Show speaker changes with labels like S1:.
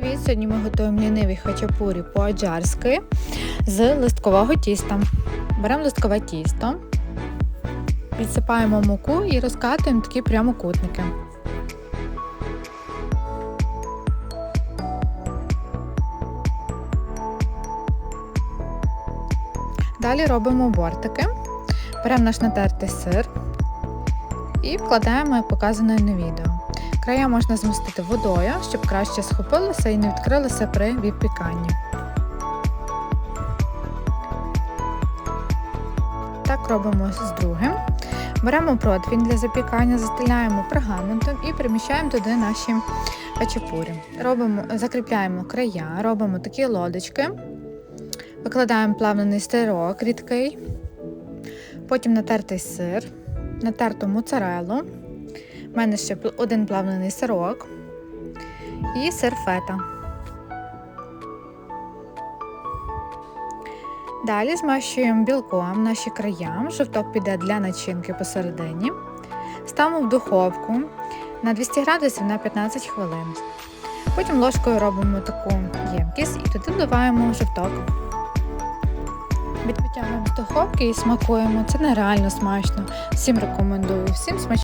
S1: Привіт! Сьогодні ми готуємо ліниві хачапурі по-аджарськи з листкового тіста. Беремо листкове тісто, підсипаємо муку і розкатуємо такі прямокутники. Далі робимо бортики. Беремо наш натертий сир і вкладаємо як показано на відео. Края можна змістити водою, щоб краще схопилося і не відкрилося при випіканні. Так робимо з другим. Беремо противень для запікання, застеляємо пергаментом і приміщаємо туди наші хачапурі. Робимо, закріпляємо края, робимо такі лодочки, викладаємо плавлений сирок рідкий, потім натертий сир, натерту моцарелу. У мене ще один плавлений сирок і сир фета. Далі змащуємо білком наші края, жовток піде для начинки посередині. Ставимо в духовку на 200 градусів на 15 хвилин. Потім ложкою робимо таку ємкість і туди вливаємо жовток. Витягуємо з духовки і смакуємо. Це нереально смачно. Всім рекомендую. Всім смачно.